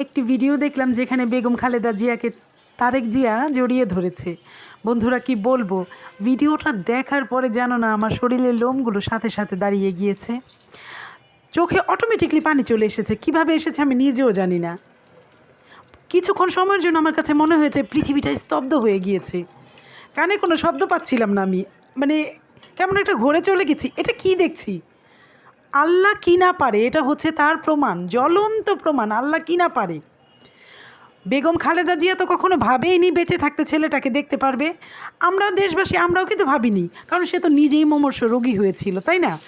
একটি ভিডিও দেখলাম যেখানে বেগম খালেদা জিয়াকে তারেক জিয়া জড়িয়ে ধরেছে। বন্ধুরা, কি বলব? ভিডিওটা দেখার পরে জানো না, আমার শরীরের লোমগুলো সাথে সাথে দাঁড়িয়ে গিয়েছে। চোখে অটোমেটিকলি পানি চলে এসেছে। কীভাবে এসেছে আমি নিজেও জানি না। কিছুক্ষণ সময়ের জন্য আমার কাছে মনে হয়েছে পৃথিবীটা স্তব্ধ হয়ে গিয়েছে। কানে কোনো শব্দ পাচ্ছিলাম না আমি। মানে কেমন একটা ঘোরে চলে গেছি। এটা কি দেখছি? আল্লাহ কি না পারে, এটা হচ্ছে তার প্রমাণ, জ্বলন্ত প্রমাণ, আল্লাহ কি না পারে। বেগম খালেদা জিয়া তো কখনো ভাবেইনি বেঁচে থাকতে ছেলেটাকে দেখতে পারবে। আমরা দেশবাসী, আমরাও কিন্তু ভাবিনি, কারণ সে তো নিজেই মমর্ষ রোগী হয়েছিল, তাই না?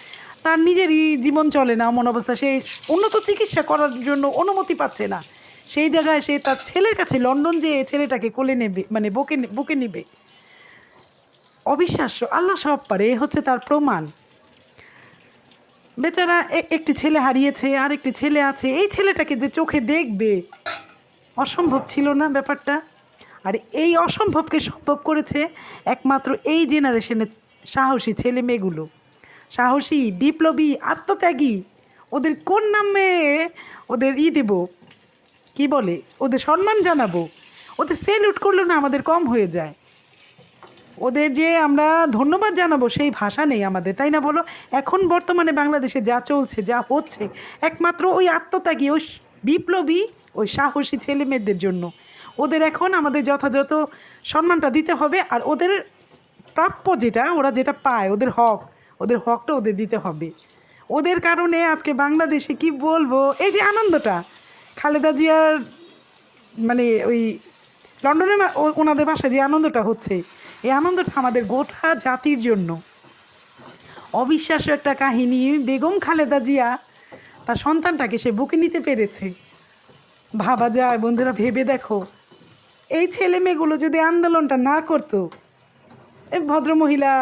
তার নিজেরই জীবন চলে না, এমন অবস্থা, সে উন্নত চিকিৎসা করার জন্য অনুমতি পাচ্ছে না। সেই জায়গায় সে তার ছেলের কাছে লন্ডন যেয়ে ছেলেটাকে কোলে নেবে মানে বুকে বুকে নেবে। অবিশ্বাস্য, আল্লাহ সব পারে, এ হচ্ছে তার প্রমাণ। বেচারা একটি ছেলে হারিয়েছে আর একটি ছেলে আছে। এই ছেলেটাকে যে চোখে দেখবে, অসম্ভব ছিল না ব্যাপারটা? আর এই অসম্ভবকে সম্ভব করেছে একমাত্র এই জেনারেশনের সাহসী ছেলে মেয়েগুলো। সাহসী, বিপ্লবী, আত্মত্যাগী। ওদের কোন নামে ওদের ই দেব? কি বলে? ওদের সম্মান জানাব? ওদের সেলুট করলে না আমাদের কম হয়ে যায়। ওদের যে আমরা ধন্যবাদ জানাব, সেই ভাষা নেই আমাদের, তাই না বলো? এখন বর্তমানে বাংলাদেশে যা চলছে, যা হচ্ছে, একমাত্র ওই আত্মত্যাগী, ওই বিপ্লবী, ওই সাহসী ছেলে মেয়েদের জন্য। ওদের এখন আমাদের যথাযথ সম্মানটা দিতে হবে, আর ওদের প্রাপ্য যেটা, ওরা যেটা পায়, ওদের হক, ওদের হকটা ওদের দিতে হবে। ওদের কারণে আজকে বাংলাদেশে কি বলব? এই যে আনন্দটা, খালেদা জিয়ার মানে ওই লন্ডনে ওনাদের বাসায় যে আনন্দটা হচ্ছে এই আনন্দটা আমাদের গোটা জাতির জন্য। অবিশ্বাস্য একটা কাহিনী, বেগম খালেদা জিয়া তার সন্তানটাকে সে বুকে নিতে পেরেছে। ভাবা যায়, বন্ধুরা, ভেবে দেখো। এই ছেলে মেয়েগুলো যদি আন্দোলনটা না করতো ভদ্রমহিলা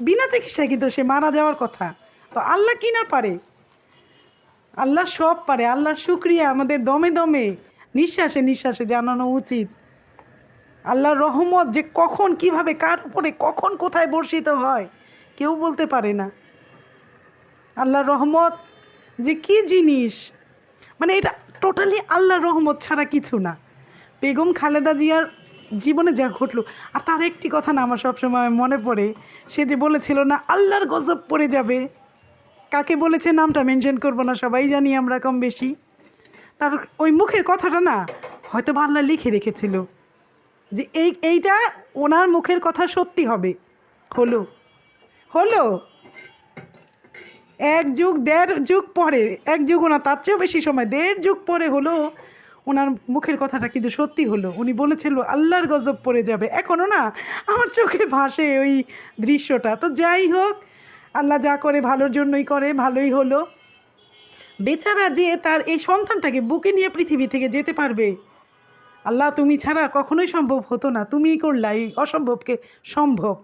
বিনা চিকিৎসায় কিন্তু সে মারা যাওয়ার কথা। তো আল্লাহ কি না পারে? আল্লাহ সব পারে, আল্লাহ শুক্রিয়া। আমাদের দমে দমে, নিঃশ্বাসে নিঃশ্বাসে জানানো উচিত। আল্লাহর রহমত যে কখন কীভাবে, কার উপরে কখন কোথায় বর্ষিত হয়, কেউ বলতে পারে না। আল্লাহর রহমত যে কি জিনিস মানে এটা টোটালি আল্লাহর রহমত ছাড়া কিছু না। বেগম খালেদা জিয়ার জীবনে যা ঘটলো, আর তার একটি কথা না আমার সবসময় মনে পড়ে, সে যে বলেছিল না, আল্লাহর গজব পড়ে যাবে। কাকে বলেছে নামটা মেনশন করব না, সবাই জানি আমরা কম বেশি। তার ওই মুখের কথাটা না হয়তো আল্লাহ লিখে রেখেছিল। যে এই, এইটা ওনার মুখের কথা সত্যি হবে। হলো। হলো। এক যুগ, দেড় যুগ পরে, এক যুগ না তার চেয়েও বেশি সময়, দেড় যুগ পরে হলো ওনার মুখের কথাটা কিন্তু সত্যি হলো। উনি বলেছিল, আল্লাহর গজব পড়ে যাবে। এখনও না, আমার চোখে ভাসে ওই দৃশ্যটা। তো যাই হোক, আল্লাহ যা করে, ভালোর জন্যই করে, ভালোই হলো। বেচারা যে তার এই সন্তানটাকে বুকে নিয়ে পৃথিবী থেকে যেতে পারবে আল্লাহ তুমি ছাড়া কখনোই সম্ভব হতো না। তুমিই করলা এই অসম্ভবকে সম্ভব।